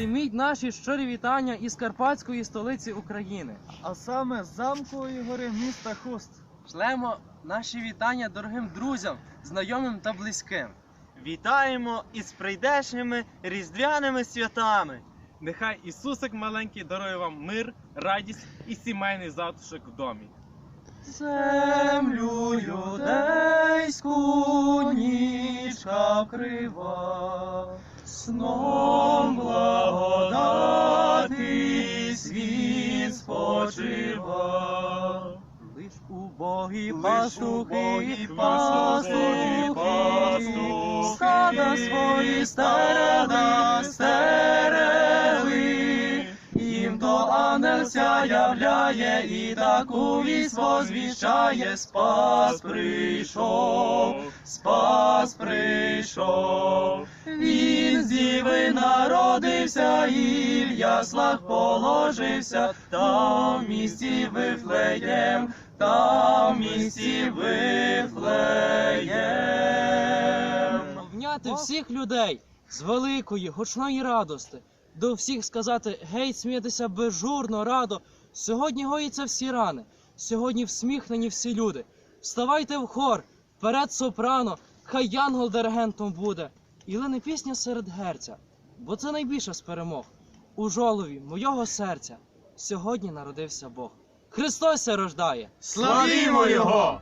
Прийміть наші щирі вітання із карпатської столиці України. А саме з замкової гори міста Хуст. Шлемо наші вітання дорогим друзям, знайомим та близьким. Вітаємо із прийдешніми різдвяними святами. Нехай Ісусик маленький дарує вам мир, радість і сімейний затишок в домі. Землю юдейську нічка вкрива, сном спочива. Лиш убогі пастухи, пастухи, пастухи, стада свої стада стерегли. Їм то ангел ся являє і таку вість возвіщає, спас прийшов, спас прийшов. Він народився і в яслах положився, там в місті Вифлеєм, там в місті Вифлеєм. Обняти всіх людей з великої, гучної радости, до всіх сказати гей, сміятися безжурно, радо. Сьогодні гоїться всі рани, сьогодні всміхнені всі люди. Вставайте в хор, вперед сопрано, хай янгол диригентом буде. І лине пісня серед герця, бо це найбільша з перемог. У жолові мого серця сьогодні народився Бог. Христос рождає! Славімо Його!